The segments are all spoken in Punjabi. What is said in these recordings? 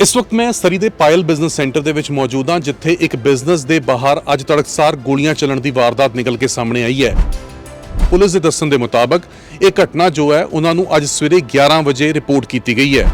ਇਸ ਵਕਤ ਮੈਂ ਸਰੀ ਦੇ ਪਾਇਲ ਬਿਜ਼ਨਸ ਸੈਂਟਰ ਦੇ ਵਿੱਚ ਮੌਜੂਦ ਹਾਂ, ਜਿੱਥੇ ਇੱਕ ਬਿਜ਼ਨਸ ਦੇ ਬਾਹਰ ਅੱਜ ਤੜਕਸਾਰ ਗੋਲੀਆਂ ਚੱਲਣ ਦੀ ਵਾਰਦਾਤ ਨਿਕਲ ਕੇ ਸਾਹਮਣੇ ਆਈ ਹੈ। ਪੁਲਿਸ ਦੇ ਦੱਸਣ ਦੇ ਮੁਤਾਬਕ, ਇਹ ਘਟਨਾ ਜੋ ਹੈ, ਉਹਨਾਂ ਨੂੰ ਅੱਜ ਸਵੇਰੇ 11 ਵਜੇ ਰਿਪੋਰਟ ਕੀਤੀ ਗਈ ਹੈ।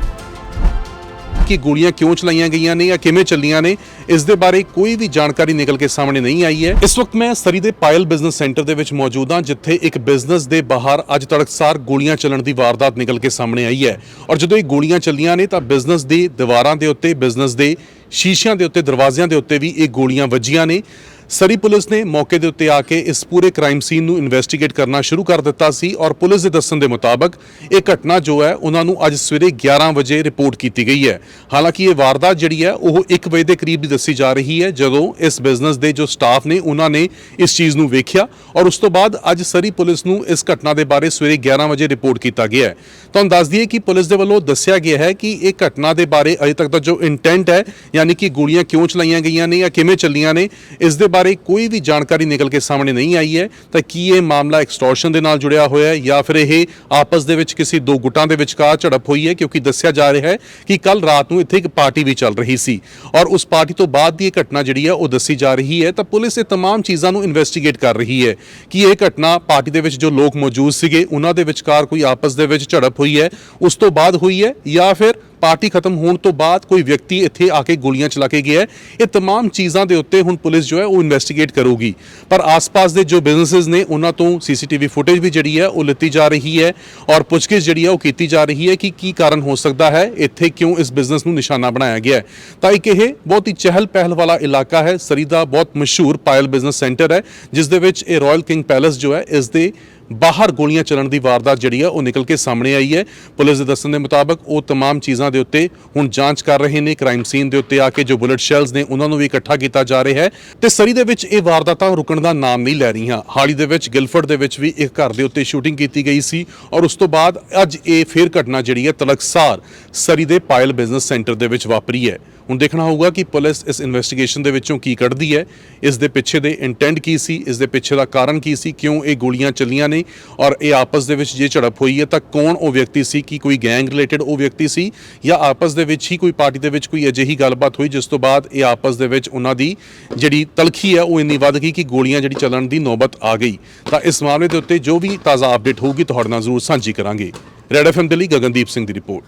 ਕਿ ਗੋਲੀਆਂ ਕਿਉਂ ਚਲਾਈਆਂ ਗਈਆਂ ਨੇ ਜਾਂ ਕਿਵੇਂ ਚੱਲੀਆਂ ਨੇ ਇਸ ਦੇ ਬਾਰੇ ਕੋਈ ਵੀ ਜਾਣਕਾਰੀ ਨਿਕਲ ਕੇ ਸਾਹਮਣੇ ਨਹੀਂ ਆਈ ਹੈ। ਇਸ ਵਕਤ ਮੈਂ ਸਰੀ ਦੇ ਪਾਇਲ ਬਿਜ਼ਨਸ ਸੈਂਟਰ ਦੇ ਵਿੱਚ ਮੌਜੂਦ ਹਾਂ, ਜਿੱਥੇ ਇੱਕ ਬਿਜ਼ਨਸ ਦੇ ਬਾਹਰ ਅੱਜ ਤੜਕਸਾਰ ਗੋਲੀਆਂ ਚੱਲਣ ਦੀ ਵਾਰਦਾਤ ਨਿਕਲ ਕੇ ਸਾਹਮਣੇ ਆਈ ਹੈ। ਔਰ ਜਦੋਂ ਇਹ ਗੋਲੀਆਂ ਚੱਲੀਆਂ ਨੇ ਤਾਂ ਬਿਜ਼ਨਸ ਦੀ ਦੀਵਾਰਾਂ ਦੇ ਉੱਤੇ, ਬਿਜ਼ਨਸ ਦੇ ਸ਼ੀਸ਼ਿਆਂ ਦੇ ਉੱਤੇ, ਦਰਵਾਜ਼ਿਆਂ ਦੇ ਉੱਤੇ ਵੀ ਇਹ ਗੋਲੀਆਂ ਵੱਜੀਆਂ ਨੇ। ਸਰੀ ਪੁਲਿਸ ਨੇ ਮੌਕੇ ਦੇ ਉੱਤੇ ਆ ਕੇ ਇਸ ਪੂਰੇ ਕ੍ਰਾਈਮ ਸੀਨ ਨੂੰ ਇਨਵੈਸਟੀਗੇਟ ਕਰਨਾ ਸ਼ੁਰੂ ਕਰ ਦਿੱਤਾ ਸੀ ਔਰ ਪੁਲਿਸ ਦੇ ਦੱਸਣ ਦੇ ਮੁਤਾਬਕ ਇਹ ਘਟਨਾ ਜੋ ਹੈ, ਉਹਨਾਂ ਨੂੰ ਅੱਜ ਸਵੇਰੇ 11 ਵਜੇ ਰਿਪੋਰਟ ਕੀਤੀ ਗਈ ਹੈ। ਹਾਲਾਂਕਿ ਇਹ ਵਾਰਦਾਤ ਜਿਹੜੀ ਹੈ, ਉਹ 1 ਵਜੇ ਦੇ ਕਰੀਬ ਦੱਸੀ ਜਾ ਰਹੀ ਹੈ, ਜਦੋਂ ਇਸ ਬਿਜ਼ਨਸ ਦੇ ਜੋ ਸਟਾਫ ਨੇ, ਉਹਨਾਂ ਨੇ ਇਸ ਚੀਜ਼ ਨੂੰ ਵੇਖਿਆ ਔਰ ਉਸ ਤੋਂ ਬਾਅਦ ਅੱਜ ਸਰੀ ਪੁਲਿਸ ਨੂੰ ਇਸ ਘਟਨਾ ਦੇ ਬਾਰੇ ਸਵੇਰੇ 11 ਵਜੇ ਰਿਪੋਰਟ ਕੀਤਾ ਗਿਆ ਹੈ। ਤੁਹਾਨੂੰ ਦੱਸ ਦਈਏ ਕਿ ਪੁਲਿਸ ਦੇ ਵੱਲੋਂ ਦੱਸਿਆ ਗਿਆ ਹੈ ਕਿ ਇਹ ਘਟਨਾ ਦੇ ਬਾਰੇ ਅਜੇ ਤੱਕ ਦਾ ਜੋ ਇੰਟੈਂਟ ਹੈ, ਯਾਨੀ ਕਿ ਗੋਲੀਆਂ ਕਿਉਂ ਚਲਾਈਆਂ ਗਈਆਂ ਨੇ ਜਾਂ ਕਿਵੇਂ ਚੱਲੀਆਂ ਨੇ, ਇਸ ਦੇ ਬਾਰੇ ਕੋਈ ਵੀ ਜਾਣਕਾਰੀ ਨਿਕਲ ਕੇ ਸਾਹਮਣੇ ਨਹੀਂ ਆਈ ਹੈ ਤਾਂ ਕੀ ਇਹ ਮਾਮਲਾ ਐਕਸਟੋਰਸ਼ਨ ਦੇ ਨਾਲ ਜੁੜਿਆ ਹੋਇਆ ਹੈ ਜਾਂ ਫਿਰ ਇਹ ਆਪਸ ਦੇ ਵਿੱਚ ਕਿਸੇ ਦੋ ਗੁੱਟਾਂ ਦੇ ਵਿਚਕਾਰ ਝੜਪ ਹੋਈ ਹੈ ਕਿਉਂਕਿ ਦੱਸਿਆ ਜਾ ਰਿਹਾ ਹੈ ਕਿ ਕੱਲ ਰਾਤ ਨੂੰ ਇੱਥੇ ਇੱਕ ਪਾਰਟੀ ਵੀ ਚੱਲ ਰਹੀ ਸੀ ਔਰ ਉਸ ਪਾਰਟੀ ਤੋਂ ਬਾਅਦ ਦੀ ਇਹ ਘਟਨਾ ਜਿਹੜੀ ਹੈ ਉਹ ਦੱਸੀ ਜਾ ਰਹੀ ਹੈ ਤਾਂ ਪੁਲਿਸ ਇਹ तमाम ਚੀਜ਼ਾਂ ਨੂੰ ਇਨਵੈਸਟੀਗੇਟ ਕਰ ਰਹੀ ਹੈ ਕਿ ਇਹ ਘਟਨਾ ਪਾਰਟੀ ਦੇ ਵਿੱਚ ਜੋ ਲੋਕ ਮੌਜੂਦ ਸੀਗੇ ਉਹਨਾਂ ਦੇ ਵਿਚਕਾਰ ਕੋਈ ਆਪਸ ਦੇ ਵਿੱਚ ਝੜਪ ਹੋਈ ਹੈ ਉਸ ਤੋਂ ਬਾਅਦ ਹੋਈ ਹੈ ਜਾਂ ਫਿਰ ਪਾਰਟੀ ਖਤਮ ਹੋਣ ਤੋਂ ਬਾਅਦ ਕੋਈ ਵਿਅਕਤੀ ਇੱਥੇ ਆ ਕੇ ਗੋਲੀਆਂ ਚਲਾ ਕੇ ਗਿਆ ਹੈ ਇਹ तमाम ਚੀਜ਼ਾਂ ਦੇ ਉੱਤੇ ਹੁਣ ਪੁਲਿਸ ਜੋ ਹੈ ਉਹ ਇਨਵੈਸਟੀਗੇਟ ਕਰੂਗੀ ਪਰ ਆਸ-ਪਾਸ ਦੇ ਜੋ ਬਿਜ਼ਨੈਸਸ ਨੇ ਉਹਨਾਂ ਤੋਂ ਸੀਸੀਟੀਵੀ ਫੁਟੇਜ ਵੀ ਜਿਹੜੀ ਹੈ ਉਹ ਲਿੱਤੀ ਜਾ ਰਹੀ ਹੈ ਔਰ ਪੁੱਛਗਿੱਛ ਜਿਹੜੀ ਹੈ ਉਹ ਕੀਤੀ ਜਾ ਰਹੀ ਹੈ ਕਿ ਕੀ ਕਾਰਨ ਹੋ ਸਕਦਾ ਹੈ ਇੱਥੇ ਕਿਉਂ ਇਸ ਬਿਜ਼ਨਸ ਨੂੰ ਨਿਸ਼ਾਨਾ ਬਣਾਇਆ ਗਿਆ ਹੈ ਤਾਂ ਇੱਕ ਇਹ ਬਹੁਤ ਹੀ ਚਹਿਲ ਪਹਿਲ ਵਾਲਾ ਇਲਾਕਾ ਹੈ ਸਰੀ ਦਾ ਬਹੁਤ ਮਸ਼ਹੂਰ ਪਾਇਲ ਬਿਜ਼ਨਸ ਸੈਂਟਰ ਹੈ ਜਿਸ ਦੇ ਵਿੱਚ ਇਹ ਰਾਇਲ ਕਿੰਗ ਪੈਲੇਸ ਜੋ ਹੈ ਇਸ ਦੇ ਬਾਹਰ ਗੋਲੀਆਂ ਚੱਲਣ ਦੀ ਵਾਰਦਾਤ ਜਿਹੜੀ ਹੈ ਉਹ ਨਿਕਲ ਕੇ ਸਾਹਮਣੇ ਆਈ ਹੈ ਪੁਲਿਸ ਦੇ ਦੱਸਣ ਦੇ ਮੁਤਾਬਕ ਉਹ तमाम ਚੀਜ਼ਾਂ ਦੇ ਉੱਤੇ ਹੁਣ ਜਾਂਚ ਕਰ ਰਹੇ ਨੇ ਕ੍ਰਾਈਮ ਸੀਨ ਦੇ ਉੱਤੇ ਆ ਕੇ ਜੋ ਬੁਲਟ ਸ਼ੈਲਸ ਨੇ ਉਹਨਾਂ ਨੂੰ ਵੀ ਇਕੱਠਾ ਕੀਤਾ ਜਾ ਰਿਹਾ ਹੈ ਤੇ ਸਰੀ ਦੇ ਵਿੱਚ ਇਹ ਵਾਰਦਾਤਾਂ ਰੁਕਣ ਦਾ ਨਾਮ ਨਹੀਂ ਲੈ ਰਹੀਆਂ ਹਾਲੀ ਦੇ ਵਿੱਚ ਗਿਲਫਰਡ ਦੇ ਵਿੱਚ ਵੀ ਇੱਕ ਘਰ ਦੇ ਉੱਤੇ ਸ਼ੂਟਿੰਗ ਕੀਤੀ ਗਈ ਸੀ ਔਰ ਉਸ ਤੋਂ ਬਾਅਦ ਅੱਜ ਇਹ ਫੇਰ ਘਟਨਾ ਜਿਹੜੀ ਹੈ ਤਲਕਸਾਰ ਸਰੀ ਦੇ ਪਾਇਲ ਬਿਜ਼ਨਸ ਸੈਂਟਰ ਦੇ ਵਿੱਚ ਵਾਪਰੀ ਹੈ ਹੁਣ ਦੇਖਣਾ ਹੋਊਗਾ ਕਿ ਪੁਲਿਸ ਇਸ ਇਨਵੈਸਟੀਗੇਸ਼ਨ ਦੇ ਵਿੱਚੋਂ ਕੀ ਕੱਢਦੀ ਹੈ, ਇਸ ਦੇ ਪਿੱਛੇ ਦੇ ਇੰਟੈਂਟ ਕੀ ਸੀ, ਇਸ ਦੇ ਪਿੱਛੇ ਦਾ ਕਾਰਨ ਕੀ ਸੀ, ਕਿਉਂ ਇਹ ਗੋਲੀਆਂ ਚੱਲੀਆਂ ਨੇ, ਔਰ ਇਹ ਆਪਸ ਦੇ ਵਿੱਚ ਜੇ ਝੜਪ ਹੋਈ ਹੈ ਤਾਂ ਕੌਣ ਉਹ ਵਿਅਕਤੀ ਸੀ, ਕਿ ਕੋਈ ਗੈਂਗ ਰਿਲੇਟਡ ਉਹ ਵਿਅਕਤੀ ਸੀ, ਜਾਂ ਆਪਸ ਦੇ ਵਿੱਚ ਹੀ ਕੋਈ ਪਾਰਟੀ ਦੇ ਵਿੱਚ ਕੋਈ ਅਜਿਹੀ ਗੱਲਬਾਤ ਹੋਈ ਜਿਸ ਤੋਂ ਬਾਅਦ ਇਹ ਆਪਸ ਦੇ ਵਿੱਚ ਉਹਨਾਂ ਦੀ ਜਿਹੜੀ ਤਲਖੀ ਹੈ ਉਹ ਇੰਨੀ ਵੱਧ ਗਈ ਕਿ ਗੋਲੀਆਂ ਜਿਹੜੀ ਚੱਲਣ ਦੀ ਨੌਬਤ ਆ ਗਈ। ਤਾਂ ਇਸ ਮਾਮਲੇ ਦੇ ਉੱਤੇ ਜੋ ਵੀ ਤਾਜ਼ਾ ਅਪਡੇਟ ਹੋਊਗੀ ਤੁਹਾਡੇ ਨਾਲ ਜ਼ਰੂਰ ਸਾਂਝੀ ਕਰਾਂਗੇ। ਰੈਡ ਐਫਐਮ ਦੇ ਲਈ ਗਗਨਦੀਪ ਸਿੰਘ ਦੀ ਰਿਪੋਰਟ